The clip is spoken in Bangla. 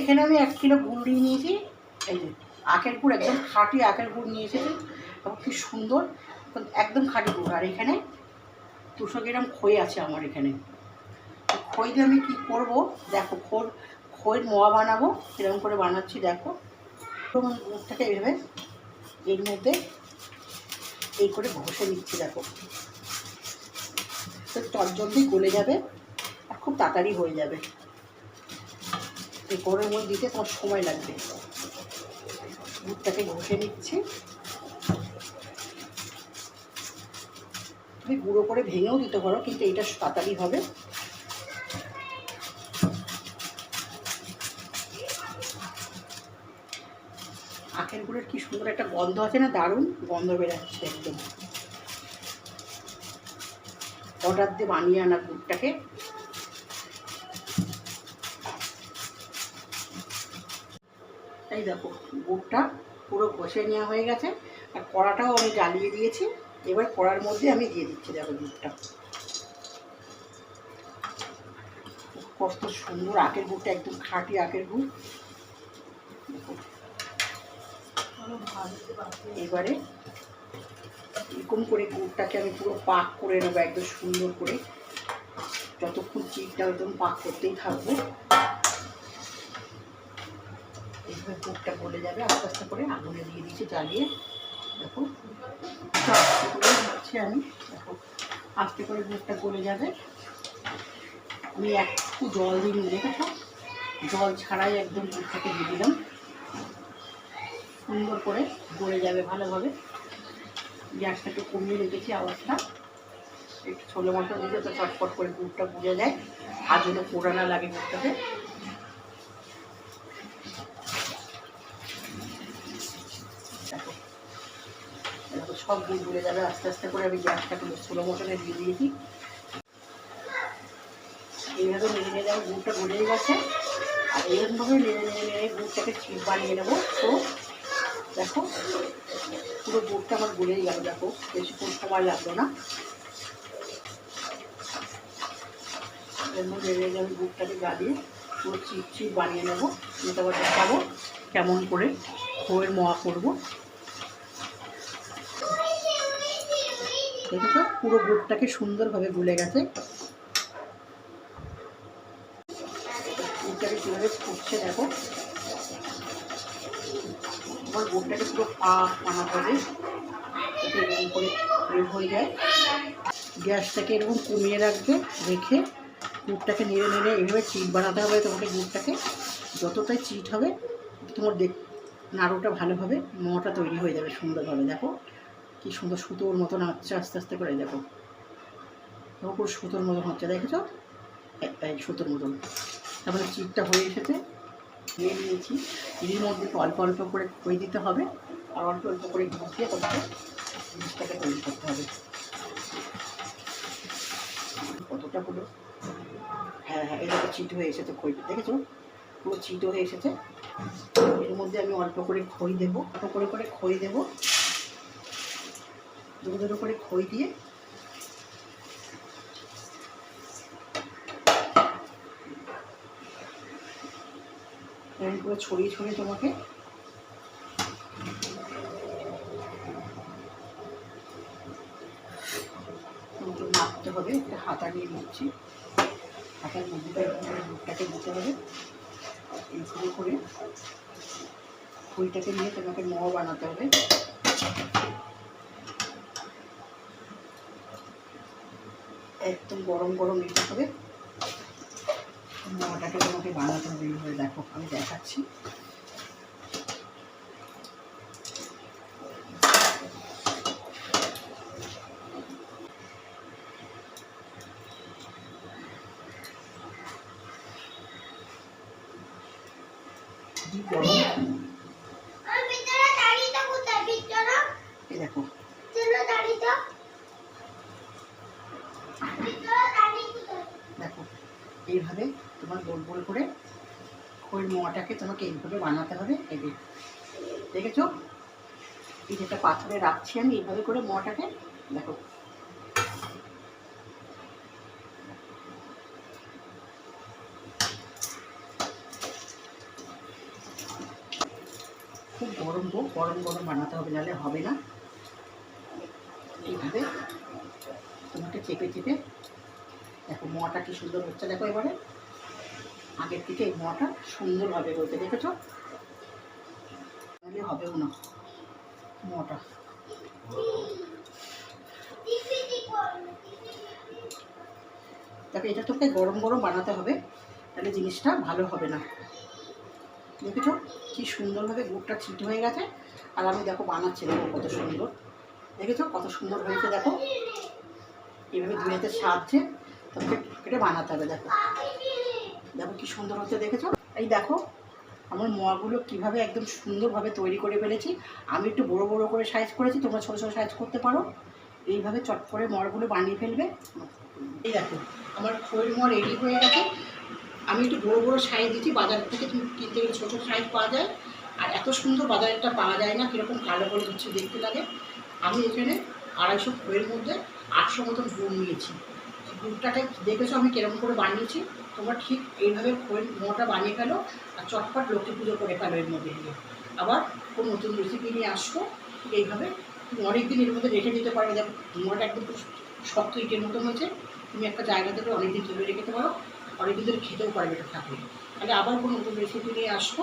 এখানে আমি এক কিলো গুড় নিয়ে নিয়েছি। এই যে, আখের গুড়, একদম খাঁটি আখের গুড় নিয়ে এসেছি। কি সুন্দর, একদম খাঁটি গুড়। আর এখানে দুশো গ্রাম খই আছে আমার এখানে। খই দিয়ে আমি কী করব? দেখো, খোর, খইয়ের মোয়া বানাবো। সেরকম করে বানাচ্ছি, দেখো। গুড়টাকে এইভাবে এর মধ্যে এই করে ঘষে নিচ্ছি, দেখো। তো চটজলদি গলে যাবে আর খুব তাড়াতাড়ি হয়ে যাবে। এই মধ্যে দিতে তোমার সময় লাগবে। দুধটাকে ঘষে নিচ্ছি। তুমি গুঁড়ো করে ভেঙেও দিতে পারো, কিন্তু এটা তাড়াতাড়ি হবে। আখের গুঁড়ের কি সুন্দর একটা গন্ধ আছে না, দারুণ গন্ধ বেরাচ্ছে একদম। অর্ডার দিয়ে বানিয়ে আনা গুড়টাকে এই দেখো গুড়টা পুরো ঘষে নেওয়া হয়ে গেছে, আর কড়াটাও আমি জ্বালিয়ে দিয়েছি। এবার কড়ার মধ্যে আমি দিয়ে দিচ্ছি, দেখো দুধটা কত সুন্দর আখের গুড়টা, একদম খাঁটি আখের গুড়। এবারে এরকম করে গুড়টাকে আমি পুরো পাক করে নেব, একদম সুন্দর করে। যতক্ষণ চিটটা একদম পাক করতেই থাকব। গুড়টা গলে যাবে, আস্তে আস্তে করে আগুনে দিয়ে দিচ্ছি জ্বালিয়ে। দেখো আস্তে দিচ্ছি আমি। দেখো, আস্তে করে গুড়টা গলে যাবে। আমি একটু জল নিয়ে দেখেছ? জল ছাড়াই একদম গুড়টাকে দিয়ে দিলাম। সুন্দর করে গলে যাবে ভালোভাবে। গ্যাসটা একটু কমিয়ে রেখেছি আওয়াজটা। একটু ছোলো মশলা দিলে তো চটপট করে গুড়টা বুঝে যায়। আর যেন পোড়া না লাগে গুড়টাতে দেখো দেখো সব গুড় গুলে যাবে, আস্তে আস্তে করে আমি গ্যাসটাকে ছোলো মশলা দিয়ে দিয়েছি। এইভাবে নেড়ে নেড়ে যাবে গুড়টা গলেই গেছে। আর এরকমভাবে নেড়ে নেড়ে নেড়ে গুড়টাকে চিপ বানিয়ে নেব। তো দেখো, পুরো গুড়টা আমার গলেই গেল, দেখো, বেশিক্ষণ সময় লাগল না। এর মধ্যে নেড়ে আমি গুড়টাকে গালিয়ে পুরো চিপ চিপ বানিয়ে নেব। আবার দেখাবো কেমন করে খোয়ের মোয়া করব। দেখেছ পুরো গুড়টাকে সুন্দরভাবে গুলে গেছে। গুড়টাকে কীভাবে ফুটছে দেখো। আমার গুড়টাকে পুরো পাক বানাতে হবে এরকম করে হয়ে যায়। গ্যাসটাকে এরকম কমিয়ে রাখবে, রেখে গুড়টাকে নেড়ে নেড়ে এইভাবে চিট বানাতে হবে তোমাকে গুড়টাকে যতটাই চিট হবে, তোমার দেখ নাড়ুটা ভালোভাবে মোয়াটা তৈরি হয়ে যাবে সুন্দরভাবে, দেখো। কি সুন্দর সুতোর মতন হচ্ছে আস্তে আস্তে করে, দেখো। পুরো সুতোর মতন হচ্ছে, দেখেছ? এই সুতোর মতন। তারপরে চিটটা হয়ে এসেছে নিয়ে নিয়েছি এর মধ্যে অল্প অল্প করে খই দিতে হবে, আর অল্প অল্প করে দিয়ে তোমাকে জিনিসটাকে তৈরি করতে হবে। কতটা হলো হ্যাঁ হ্যাঁ এটা চিট হয়ে এসেছে খইটা দেখেছ? পুরো চিটো হয়ে এসেছে। এর মধ্যে আমি অল্প করে খই দেবো, অল্প করে করে খই দেবো। দুটো দুটো করে খই দিয়ে করে ছড়িয়ে ছড়িয়ে তোমাকে মাখতে হবে, একটা হাতা নিয়ে নিচ্ছি। হাতার মধ্যে দুধটাকে দিতে হবে। এইভাবে করে ফুলটাকে নিয়ে তোমাকে মোয়া বানাতে হবে। একদম গরম গরম নিতে হবে। মোয়াটাকে তোমাকে বানাতে হবে এইভাবে। দেখো, আমি দেখাচ্ছি। দেখো। এইভাবে তোমার গোল গোল করে খইয়ের মোয়াটাকে তোমাকে এইভাবে বানাতে হবে যে। দেখেছ? এই যেটা পাথরে রাখছি আমি, এইভাবে করে মোয়াটাকে, দেখো। গরম গো গরম গরম বানাতে হবে, নাহলে হবে না। এইভাবে তোমাকে চেপে চেপে, দেখো মোয়াটা কি সুন্দর হচ্ছে, দেখো এবারে। আগের থেকে মোয়াটা সুন্দরভাবে রয়েছে দেখেছ? তাহলে হবেও না মোয়াটা দেখো, এটা তোকে গরম গরম বানাতে হবে, তাহলে জিনিসটা ভালো হবে না। দেখেছ? কি সুন্দরভাবে গুড়টা ছিট হয়ে গেছে। আর আমি দেখো বানাচ্ছি, দেখো কত সুন্দর। দেখেছ? কত সুন্দর হয়েছে, দেখো। এইভাবে দুই হাতের সাহায্যে তোমাকে এটা বানাতে হবে, দেখো। দেখো কি সুন্দর হচ্ছে, দেখেছ? এই দেখো, আমার মোয়াগুলো কীভাবে একদম সুন্দরভাবে তৈরি করে ফেলেছি। আমি একটু বড় বড় করে সাইজ করেছি, তোমরা ছোটো ছোটো সাইজ করতে পারো। এইভাবে চট করে মোয়াগুলো বানিয়ে ফেলবে। এই দেখো, আমার খৈর মোয়া রেডি হয়ে গেছে। আমি একটু বড়ো বড়ো সাইজ দিচ্ছি বাজার থেকে তুমি কিনতে গেলে ছোটো সাইজ পাওয়া যায়। আর এত সুন্দর বাজারেরটা পাওয়া যায় না, কীরকম কালো করে দিচ্ছি দেখতে লাগে। আমি এখানে আড়াইশো খইয়ের মধ্যে আটশো মতন গুড় নিয়েছি। গুড়টাকে দেখেছ আমি কীরকম করে বানিয়েছি? তোমরা ঠিক এইভাবে খইয়ের মোটা বানিয়ে ফেলো আর চটপট লক্ষ্মী পুজো করে ফেলো এর মধ্যে দিয়ে। আবার কোনো নতুন রেসিপি নিয়ে আসব। এইভাবে তুমি অনেক দিন এর মধ্যে রেখে দিতে পারবে। দেখো মোটা একদম শক্ত ইটের মতন হয়েছে। তুমি একটা জায়গা থেকে অনেক দিন তুলে রেখে পারো। অনেক দিন খেতেও পারবে এটা থাকলে তাহলে আবার কোনো নতুন রেসিপি নিয়ে আসব।